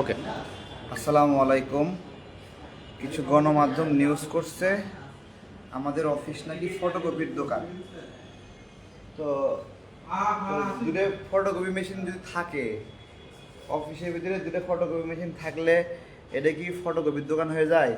ওকে আসসালামু আলাইকুম। কিছু গণমাধ্যম নিউজ করছে। আমাদের অফিস নাকি ফটোকপির দোকান। তো দুটো ফটোকপি মেশিন যদি থাকে অফিসের ভিতরে দুটো ফটোকপি মেশিন থাকলে এটা কি ফটোকপির দোকান হয়ে যায়?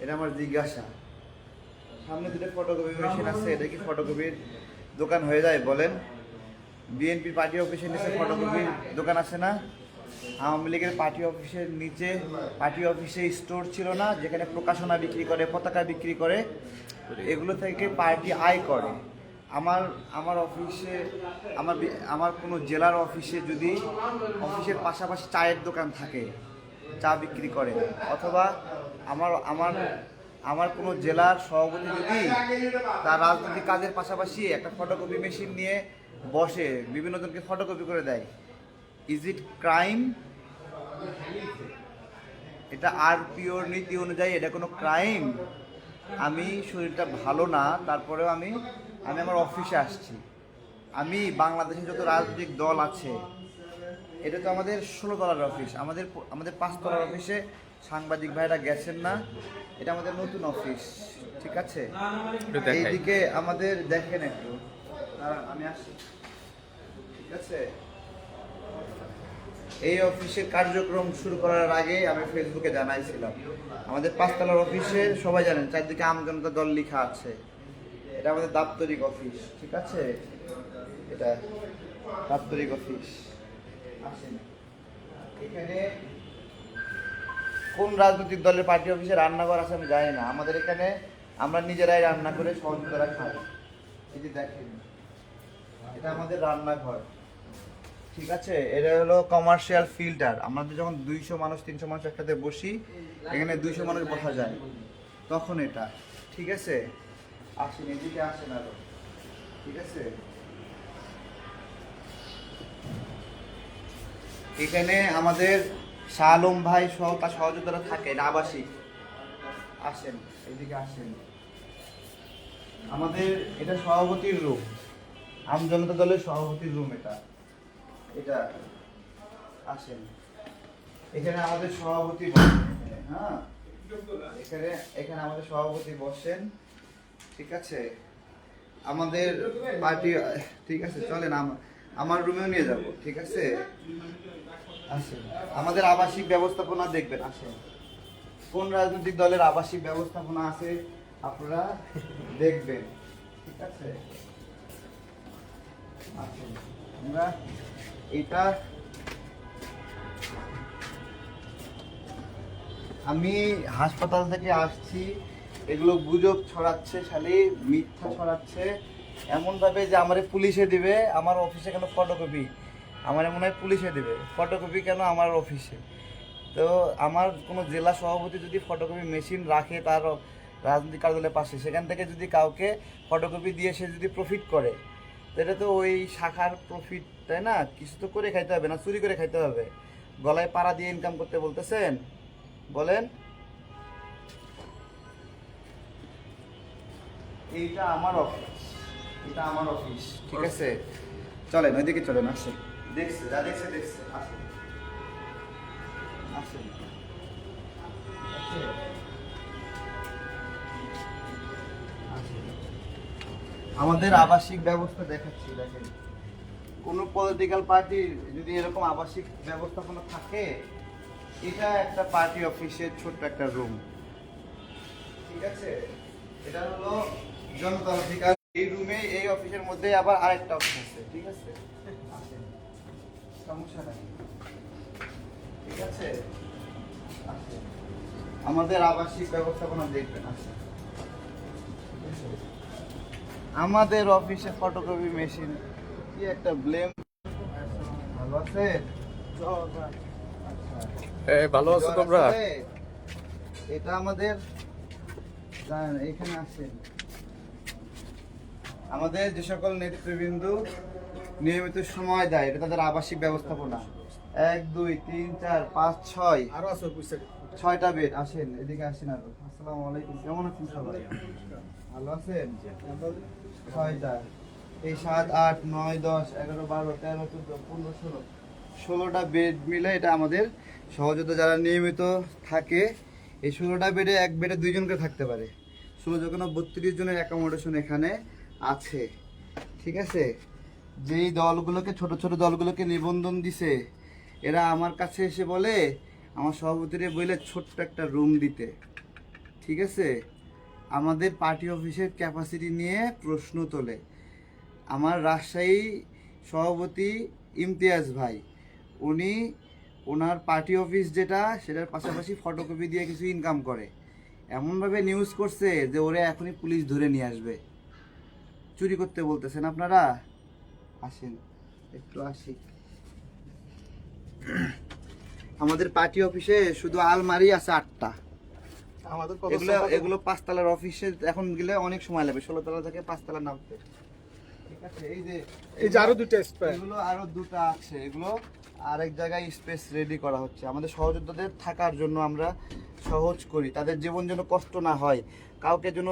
এটা আমার জিজ্ঞাসা। সামনে দুটো ফটোকপি মেশিন আছে, এটা কি ফটোকপির দোকান হয়ে যায় বলেন? বিএনপি পার্টি অফিসের নিচে ফটোকপির দোকান আছে না? আওয়ামী লীগের পার্টি অফিসের নিচে, পার্টি অফিসে স্টোর ছিল না, যেখানে প্রকাশনা বিক্রি করে, পতাকা বিক্রি করে, এগুলো থেকে পার্টি আয় করে। আমার আমার অফিসে, আমার আমার কোনো জেলার অফিসে যদি অফিসের পাশাপাশি চায়ের দোকান থাকে, চা বিক্রি করে, অথবা আমার আমার আমার কোনো জেলার সভাপতি যদি তার রাজনৈতিক কাজের পাশাপাশি একটা ফটোকপি মেশিন নিয়ে বসে, বিভিন্ন জনকে ফটোকপি করে দেয় ইজ ইট ক্রাইম এটা আর পিওর নীতি অনুযায়ী এটা কোনো ক্রাইম আমি শরীরটা ভালো না তারপরেও আমি আমি আমার অফিসে আসছি। আমি বাংলাদেশে যত রাজনৈতিক দল আছে এটা তো আমাদের ষোলো তলার অফিস আমাদের আমাদের পাঁচ তলার অফিসে সাংবাদিক ভাইরা গেছেন না এটা আমাদের নতুন অফিস ঠিক আছে? এইদিকে আমাদের দেখেন একটু আমি আসি ঠিক আছে? এই অফিসের কার্যক্রম শুরু করার আগে আমি ফেসবুকে জানাইছিলাম। আমাদের পাঁচতলার অফিসে সবাই জানেন, চারদিকে আমজনতা দল লেখা আছে। এটা আমাদের দাপ্তরিক অফিস, ঠিক আছে? এটা দাপ্তরিক অফিস। এখানে কোন রাজনৈতিক দলের পার্টি অফিসে রান্নাঘর আছে আমি জানি না। আমাদের এখানে আমরা নিজেরাই রান্না করে সহযোগিতারা খাই। যে দেখেন, এটা আমাদের রান্নাঘর। ঠিক আছে? এটা হলো কমার্শিয়াল ফিল্টার আমাদের যখন দুইশো মানুষ, তিনশো মানুষ একসাথে বসি, এখানে দুইশো মানুষ বসা যায়। তখন এটা, ঠিক আছে? আসেন, এদিকে আসেন আরও। ঠিক আছে? এখানে আমাদের শাহ আলম ভাই সহ তার সহযোগিতারা থাকে, এটা আবাসিক। আসেন, এদিকে আসেন। আমাদের এটা সভাপতির রুম আম জনতা দলের সভাপতির রুম এটা। এটা আসেন। এখানে আমাদের সভাপতি হ্যাঁ? এখানে এখানে আমাদের সভাপতি বসেন। ঠিক আছে? আমাদের পার্টি, ঠিক আছে, চলেন আমার রুমেও নিয়ে যাব, ঠিক আছে? আসেন। আমাদের আবাসিক ব্যবস্থাপনা দেখবেন, আসেন। কোন রাজনৈতিক দলের আবাসিক ব্যবস্থাপনা আছে আপনারা দেখবেন, ঠিক আছে? আসেন। আমরা এটা আমি হাসপাতাল থেকে আসছি, এগুলো গুজব ছড়াচ্ছে খালি মিথ্যা ছড়াচ্ছে। এমন ভাবে যে আমারে পুলিশে দিবে, আমার অফিসে কেন ফটোকপি আমার মনে হয় পুলিশে দিবে। ফটোকপি কেন আমার অফিসে? তো আমার কোনো জেলা সভাপতি যদি ফটোকপি মেশিন রাখে তার রাজনৈতিক কার্যালয়ের পাশে, সেখান থেকে যদি কাউকে ফটোকপি দিয়ে সে যদি প্রফিট করে, তো এটা তো ওই শাখার প্রফিট তাই না? কিছু তো করে খাইতে হবে না চুরি করে খাইতে হবে। গলায় পাড়া দিয়ে ইনকাম করতে বলতেছেন? বলেন। এইটা আমার অফিস এটা আমার অফিস ঠিক আছে। চলেন ওইদিকে চলেন আসেন দেখছে যা দেখছে দেখছে। আসেন। আসেন। আমাদের আবাসিক ব্যবস্থা দেখাচ্ছি দেখেন। কোন পলিটিক্যাল পার্টি যদি এরকম আবাসিক ব্যবস্থাপনা থাকে, এটা একটা পার্টি অফিসের ছোট্ট একটা রুম ঠিক আছে? এটা হলো জনতা অধিকার। এই রুমে এই অফিসের মধ্যে আবার আরেকটা অফিস আছে। ঠিক আছে? সমস্যা নাই। ঠিক আছে। আমাদের আবাসিক ব্যবস্থাপনা দেখবেন আছে? আমাদের অফিসে ফটোকপি মেশিন কি একটা ব্লেম ভালো আছে? এ, ভালো আছো তোমরা? এটা আমাদের এখানে আসেন। আমাদের যে সকল নেতৃবৃন্দ নিয়মিত সময় দেয় এটা তাদের আবাসিক ব্যবস্থাপনা। এক দুই তিন চার পাঁচ ছয়। আরও আছে ছয়টা বেড আসেন এদিকে আসেন আরও। আসসালামু আলাইকুম কেমন আছেন সবাই? ভালো আছেন? ছয়টা। এই সাত, আট, নয়, দশ, এগারো, বারো, তেরো, চোদ্দ, পনেরো, ষোলো। ষোলোটা বেড মিলে এটা আমাদের সহযোদ্ধা যারা নিয়মিত থাকে, এই ষোলোটা বেডে এক বেডে দুইজনকে থাকতে পারে। ষোলো যখন বত্রিশ জনের অ্যাকোমোডেশন এখানে আছে। ঠিক আছে? যেই দলগুলোকে, ছোট ছোট দলগুলোকে নিবন্ধন দিছে, এরা আমার কাছে এসে বলে, আমার সভাপতিরে বলে ছোট্ট একটা রুম দিতে। ঠিক আছে? আমাদের পার্টি অফিসের ক্যাপাসিটি নিয়ে প্রশ্ন তোলে। আমার রাজশাহী সভাপতি ইমতিয়াজ ভাই। উনি ওনার পার্টি অফিস যেটা সেটার পাশাপাশি ফটোকপি দিয়ে কিছু ইনকাম করে। এমনভাবে নিউজ করছে যে ওরে এখনই পুলিশ ধরে নিয়ে আসবে। চুরি করতে বলতেছেন আপনারা? আসেন একটু আসি। আমাদের পার্টি অফিসে শুধু আলমারি আছে আটটা। আমাদের এগুলো এগুলো পাঁচতলার অফিসে এখন গেলে অনেক সময় লাগবে। ষোলো তলা থেকে পাঁচতলা নামতে। এই যে এই যে আরও দুটো স্প্রে এগুলো আরও দুটো আছে এগুলো আরেক জায়গায় স্পেস রেডি করা হচ্ছে। আমাদের সহযোদ্ধাদের থাকার জন্য আমরা সহজ করি তাদের জীবন যেন কষ্ট না হয় কাউকে যেন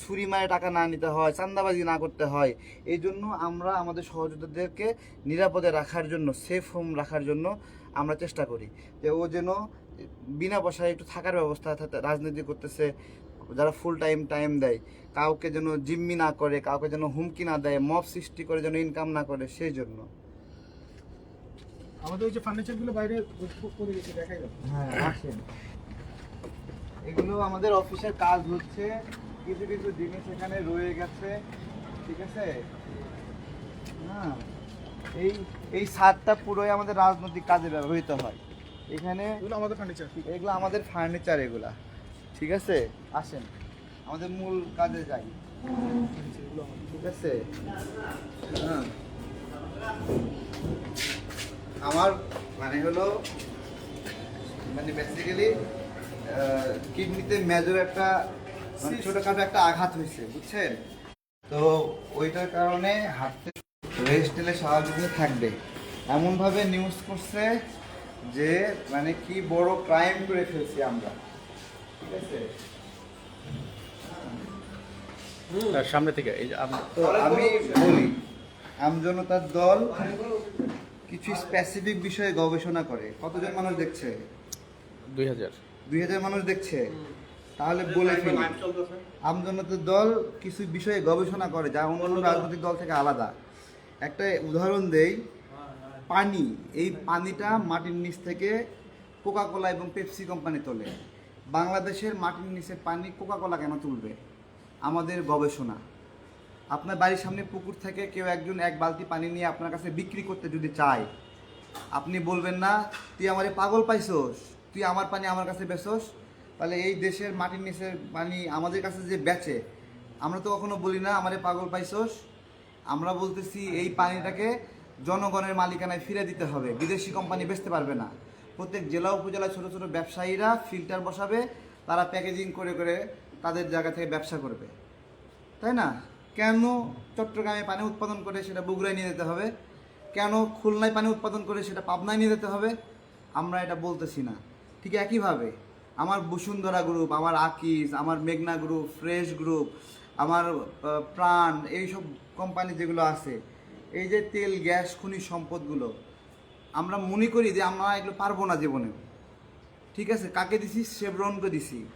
ছুরি মারে টাকা না নিতে হয় চান্দাবাজি না করতে হয় এই জন্য আমরা আমাদের সহযোদ্ধাদেরকে নিরাপদে রাখার জন্য সেফ হোম রাখার জন্য আমরা চেষ্টা করি। যে ও যেন বিনা পয়সায় একটু থাকার ব্যবস্থা রাজনীতি করতেছে যারা ফুল টাইম টাইম দেয় কাউকে যেন জিম্মি না করে কাউকে যেন হুমকি না দেয় মব সৃষ্টি করে যেন ইনকাম না করে সেই জন্য। আমাদের ওই যে ফার্নিচারগুলো বাইরে করে গেছে দেখাই যাবে হ্যাঁ আসেন। এগুলো আমাদের অফিসের কাজ হচ্ছে কিছু কিছু জিনিস এখানে রয়ে গেছে ঠিক আছে? হ্যাঁ এই এই ছাদটা পুরোই আমাদের রাজনৈতিক কাজে ব্যবহৃত হয়। এখানে এগুলো আমাদের ফার্নিচার এগুলো আমাদের ফার্নিচার এগুলা। ঠিক আছে? আসেন। আমাদের মূল কাজে যাই। ঠিক আছে? হ্যাঁ। আমার মানে হলো মানে বেসিক্যালি কিডনিতে মেজর একটা মানে ছোটখাটো একটা আঘাত হয়েছে বুঝছেন? তো ওইটার কারণে হাঁটতে রেস্ট নিলে স্বাভাবিক থাকবে। এমনভাবে নিউজ করছে যে মানে কি বড় ক্রাইম করে ফেলছি আমরা। সামনে থেকে এই যে তো আমি বলি আমজনতার দল কিছু স্পেসিফিক বিষয়ে গবেষণা করে। কতজন মানুষ দেখছে? দুই হাজার। দুই হাজার মানুষ দেখছে। তাহলে বলে ফেলি। আমজনতার দল কিছু বিষয়ে গবেষণা করে যা অন্যান্য রাজনৈতিক দল থেকে আলাদা। একটা উদাহরণ দেই পানি। এই পানিটা মাটির নিচ থেকে কোকা কোলা এবং পেপসি কোম্পানি তোলে। বাংলাদেশের মাটির নিচের পানি কোকা কোলা কেন তুলবে? আমাদের গবেষণা। আপনার বাড়ির সামনে পুকুর থেকে কেউ একজন এক বালতি পানি নিয়ে আপনার কাছে বিক্রি করতে যদি চায়, আপনি বলবেন, না, তুই আমারে পাগল পাইছস, তুই আমার পানি আমার কাছে বেচস। তাহলে এই দেশের মাটির নিচের পানি আমাদের কাছে যে বেচে, আমরা তো কখনো বলি না, আমারে পাগল পাইছস। আমরা বলতেছি, এই পানিটাকে জনগণের মালিকানায় ফিরে দিতে হবে, বিদেশি কোম্পানি বেচতে পারবে না। প্রত্যেক জেলা উপজেলায় ছোট ছোট ব্যবসায়ীরা ফিল্টার বসাবে, তারা প্যাকেজিং করে করে তাদের জায়গা থেকে ব্যবসা করবে। তাই না? কেন চট্টগ্রামে পানি উৎপাদন করে সেটা বগুড়ায় নিয়ে যেতে হবে? কেন খুলনায় পানি উৎপাদন করে সেটা পাবনায় নিয়ে যেতে হবে? আমরা এটা বলতেছি না। ঠিক একইভাবে আমার বসুন্ধরা গ্রুপ আমার আকিস আমার মেঘনা গ্রুপ ফ্রেশ গ্রুপ আমার প্রাণ, এইসব কোম্পানি যেগুলো আছে, এই যে তেল, গ্যাস, খনিজ সম্পদগুলো আমরা মনে করি যে আমরা এগুলো পারব না জীবনে। ঠিক আছে? কাকে দিছি? শেভরনকে দিছি।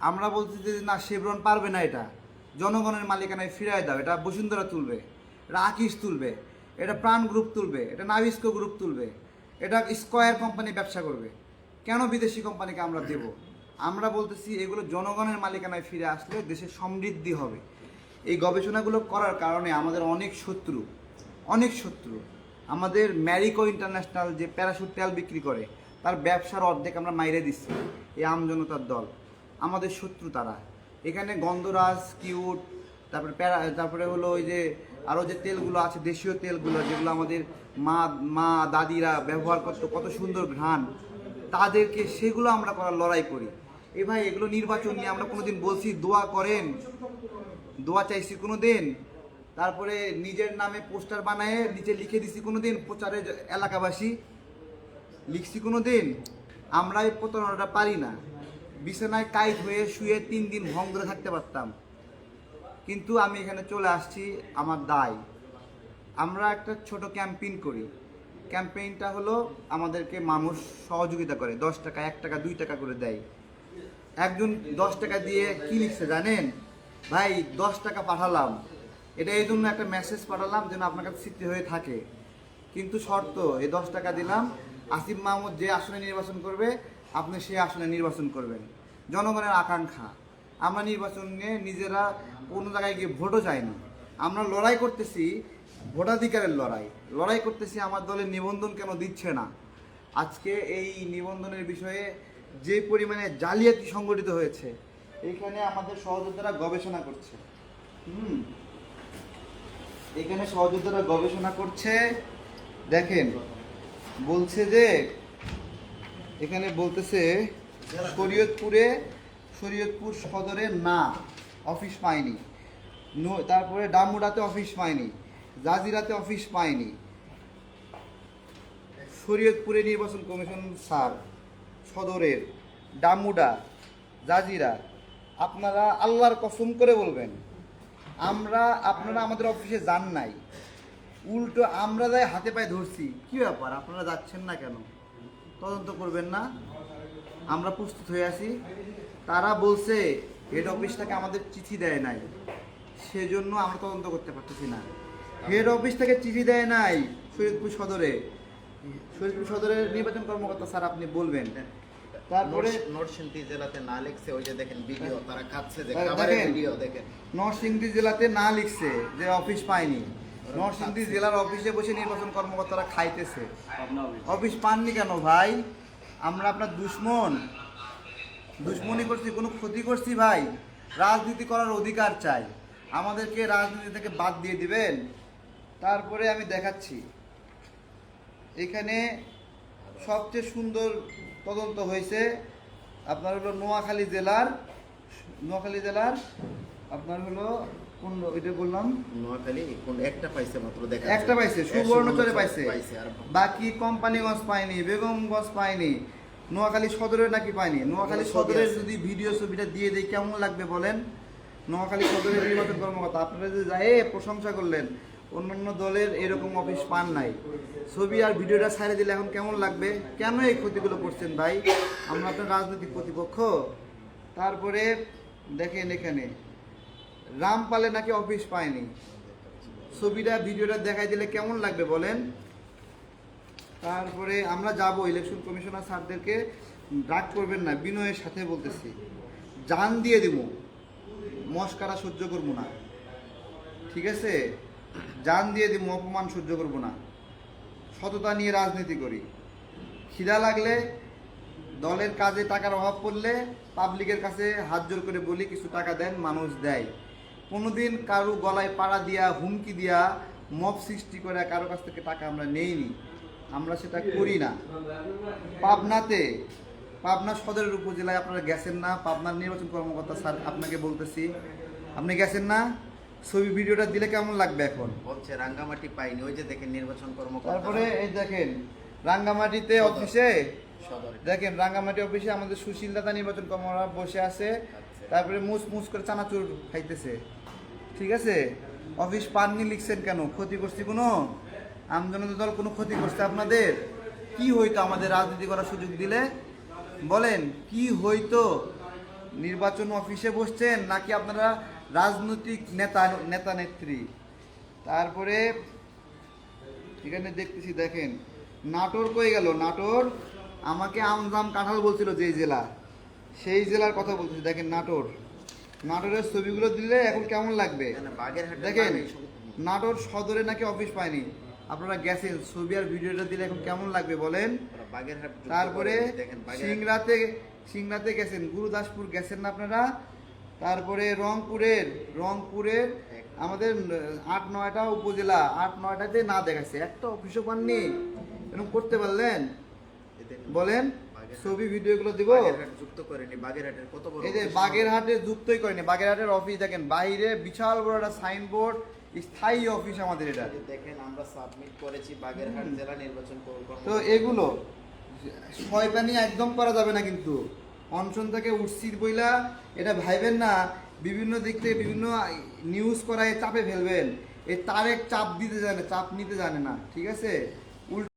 আমরা বলছি যে, না শেভরন পারবে না এটা। জনগণের মালিকানায় ফিরায় দাও। এটা বসুন্ধরা তুলবে। এটা আকিস তুলবে। এটা প্রাণ গ্রুপ তুলবে। এটা নাভিস্কো গ্রুপ তুলবে। এটা স্কয়ার কোম্পানি ব্যবসা করবে। কেন বিদেশি কোম্পানিকে আমরা দেব? আমরা বলতেছি, এগুলো জনগণের মালিকানায় ফিরে আসলে দেশের সমৃদ্ধি হবে। এই গবেষণাগুলো করার কারণে আমাদের অনেক শত্রু অনেক শত্রু আমাদের ম্যারিকো ইন্টারন্যাশনাল যে প্যারাশুট তেল বিক্রি করে, তার ব্যবসার অর্ধেক আমরা মাইরে দিচ্ছি, এই আমজনতার দল। আমাদের শত্রু তারা। এখানে গন্ধরাজ, কিউট, তারপরে প্যারা, তারপরে হলো ওই যে আরও যে তেলগুলো আছে, দেশীয় তেলগুলো, যেগুলো আমাদের মা মা, দাদিরা ব্যবহার করতো, কত সুন্দর ঘ্রাণ, তাদেরকে সেগুলো আমরা করার লড়াই করি। এ ভাই, এগুলো নির্বাচন নিয়ে আমরা কোনোদিন বলছি, দোয়া করেন। দোয়া চাইছি কোনো দিন তারপরে নিজের নামে পোস্টার বানায় নিচে লিখে দিছি কোনো দিন প্রচারে এলাকাবাসী। লিখছি কোনো দিন আমরা এই প্রতারণাটা পারি না। বিছানায় কাইট হয়ে শুয়ে তিন দিন ভং ধরে থাকতে পারতাম। কিন্তু আমি এখানে চলে আসছি আমার দায়। আমরা একটা ছোট ক্যাম্পেইন করি। ক্যাম্পেইনটা হলো আমাদেরকে মানুষ সহযোগিতা করে। দশ টাকা, এক টাকা, দুই টাকা করে দেয়। একজন দশ টাকা দিয়ে কি লিখছে জানেন? ভাই, দশ টাকা পাঠালাম। এটা এই জন্য একটা মেসেজ পাঠালাম যেন আপনার কাছে স্মৃতি হয়ে থাকে। কিন্তু শর্ত, এই দশ টাকা দিলাম। আসিফ মাহমুদ যে আসনে নির্বাচন করবে, আপনি সেই আসনে নির্বাচন করবেন। জনগণের আকাঙ্ক্ষা। আমরা নির্বাচন নিয়ে নিজেরা কোনো জায়গায় গিয়ে ভোটও চাইনি আমরা লড়াই করতেছি, ভোটাধিকারের লড়াই। লড়াই করতেছি, আমার দলের নিবন্ধন কেন দিচ্ছে না? আজকে এই নিবন্ধনের বিষয়ে যে পরিমাণে জালিয়াতি সংগঠিত হয়েছে এখানে আমাদের সহযোদ্ধারা গবেষণা করছে। হুম। এখানে সহযোদ্ধারা গবেষণা করছে। দেখেন, বলছে যে, এখানে বলতেছে, শরীয়তপুরে, শরীয়তপুর সদরে না, অফিস পায়নি। তারপরে ডামুডাতে অফিস পায়নি, জাজিরাতে অফিস পায়নি। শরীয়তপুরে নির্বাচন কমিশন স্যার, সদরের ডামুডা জাজিরা, আপনারা আল্লাহর কসম করে বলবেন। আমরা, আপনারা আমাদের অফিসে যান নাই। উল্টো আমরা যাই হাতে পায়ে ধরছি। কি ব্যাপার? আপনারা যাচ্ছেন না কেন? তদন্ত করবেন না। আমরা প্রস্তুত হয়ে আছি। তারা বলছে হেড অফিস থেকে আমাদের চিঠি দেয় নাই। সেজন্য আমরা তদন্ত করতে পারতেছি না। হেড অফিস থেকে চিঠি দেয় নাই শরীয়তপুর সদরে। শরীয়তপুর সদরের নির্বাচন কর্মকর্তা স্যার আপনি বলবেন। তারপরে নরসিংদী জেলাতে না লিখছে ওই যে দেখেন ভিডিও তারা খাচ্ছে যে হ্যাঁ, খাবারের দেখেন। ভিডিও দেখেন। নরসিংদী জেলাতে না লিখছে যে অফিস পায়নি। নরসিংদী জেলার অফিসে বসে নির্বাচন কর্মকর্তারা খাইতেছে। অফিস। পাননি কেন ভাই? আমরা আপনার দুশ্মন। দুশ্মনী করছি কোনো ক্ষতি করছি ভাই। রাজনীতি করার অধিকার চাই। আমাদেরকে রাজনীতি থেকে বাদ দিয়ে দিবেন। তারপরে আমি দেখাচ্ছি। এখানে সবচেয়ে সুন্দর তদন্ত হয়েছে। আপনার হলো নোয়াখালী জেলার নোয়াখালী জেলার আপনার হলো কোন ওইটা বললাম। নোয়াখালী কোন একটা পাইছে মাত্র দেখা একটা পাইছে সুবর্ণচরে পাইছে। পাইছে আর বাকি কোম্পানিগঞ্জ পায়নি বেগমগঞ্জ পায়নি নোয়াখালী সদরে নাকি পায়নি। নোয়াখালী সদরের। যদি ভিডিও ছবিটা দিয়ে দেই কেমন লাগবে বলেন? নোয়াখালী সদরের নির্বাচন কর্মকর্তা আপনারা যে যায় প্রশংসা করলেন অন্যান্য দলের এরকম অফিস পান নাই। ছবি আর ভিডিওটা ছাড়ে দিলে এখন কেমন লাগবে? কেন এই ক্ষতিগুলো করছেন ভাই? আমরা আপনার রাজনৈতিক প্রতিপক্ষ। তারপরে দেখেন এখানে, রামপালে নাকি অফিস পায়নি। ছবিটা, ভিডিওটা দেখাই দিলে কেমন লাগবে বলেন? তারপরে আমরা যাব ইলেকশন কমিশনার স্যারদেরকে ডাক করবেন না, বিনয়ের সাথে বলতেছি। জান দিয়ে দিব মস্কারা সহ্য করব না। ঠিক আছে? জান দিয়ে দিব, অপমান সহ্য করব না। সততা নিয়ে রাজনীতি করি। খিদা লাগলে দলের কাজে টাকার অভাব পড়লে পাবলিকের কাছে হাত জোর করে বলি, কিছু টাকা দেন, মানুষ দেয়। কোনোদিন কারও গলায় পাড়া দিয়া, হুমকি দিয়া, মব সৃষ্টি করে কারও কাছ থেকে টাকা আমরা নেইনি। আমরা সেটা করি না। পাবনাতে, পাবনা সদরের উপজেলায় আপনারা গেছেন না? পাবনার নির্বাচন কর্মকর্তা স্যার, আপনাকে বলতেছি। আপনি গেছেন না? ছবি ভিডিওটা দিলে কেমন লাগবে এখন? বলছে রাঙ্গামাটি পাইনি ওই যে দেখেন নির্বাচন কর্মকর্তা। তারপরে এই দেখেন রাঙ্গামাটিতে অফিসে দেখেন রাঙ্গামাটি অফিসে আমাদের সুশীল দাদা নির্বাচন কর্মরা বসে আছে। তারপরে মুস মুস করে চানাচুর খাইতেছে। ঠিক আছে? অফিস পাননি লিখছেন কেন? ক্ষতি করছি কোনো? আমজনতা দল কোনো ক্ষতি করছে আপনাদের? কি হইতো আমাদের রাজনীতি করার সুযোগ দিলে? বলেন কি হইতো? নির্বাচন অফিসে বসছেন নাকি আপনারা রাজনৈতিক নেতা নেতা নেত্রী। তারপরে এখানে দেখতেছি দেখেন নাটোর কই গেল? নাটোর আমাকে আমজাম কাঁঠাল বলছিল যেই জেলা সেই জেলার কথা বলতেছি। দেখেন নাটোর। নাটোরের ছবিগুলো দিলে এখন কেমন লাগবে? দেখেন নাটোর সদরে নাকি অফিস পায়নি? আপনারা গেছেন ছবি আর ভিডিওটা দিলে এখন কেমন লাগবে বলেন? তারপরে সিংড়াতে সিংড়াতে গেছেন গুরুদাসপুর গেছেন না আপনারা? তারপরে রংপুরের রংপুরের আমাদের আট নয়টা উপজেলা আট নয়টাতে না দেখাচ্ছে একটা অফিসও পাননি। এরকম করতে পারলেন? বলেন ছবি ভিডিওগুলো দিব? যুক্ত করেনি বাগেরহাটের কত বড় এই যে বাগেরহাটে যুক্তই করেনি বাগেরহাটের অফিস দেখেন বাইরে বিশাল বড় একটা সাইনবোর্ড স্থায়ী অফিস আমাদের এটা। দেখেন আমরা সাবমিট করেছি বাগেরহাট জেলা নির্বাচন তো এগুলো শয়তানি একদম করা যাবে না কিন্তু। অনশন থেকে উঠছি বইলা, এটা ভাইবেন না, বিভিন্ন দিক থেকে বিভিন্ন নিউজ করায় চাপে ফেলবেন। এই তারেক চাপ দিতে জানে, চাপ নিতে জানে না, ঠিক আছে?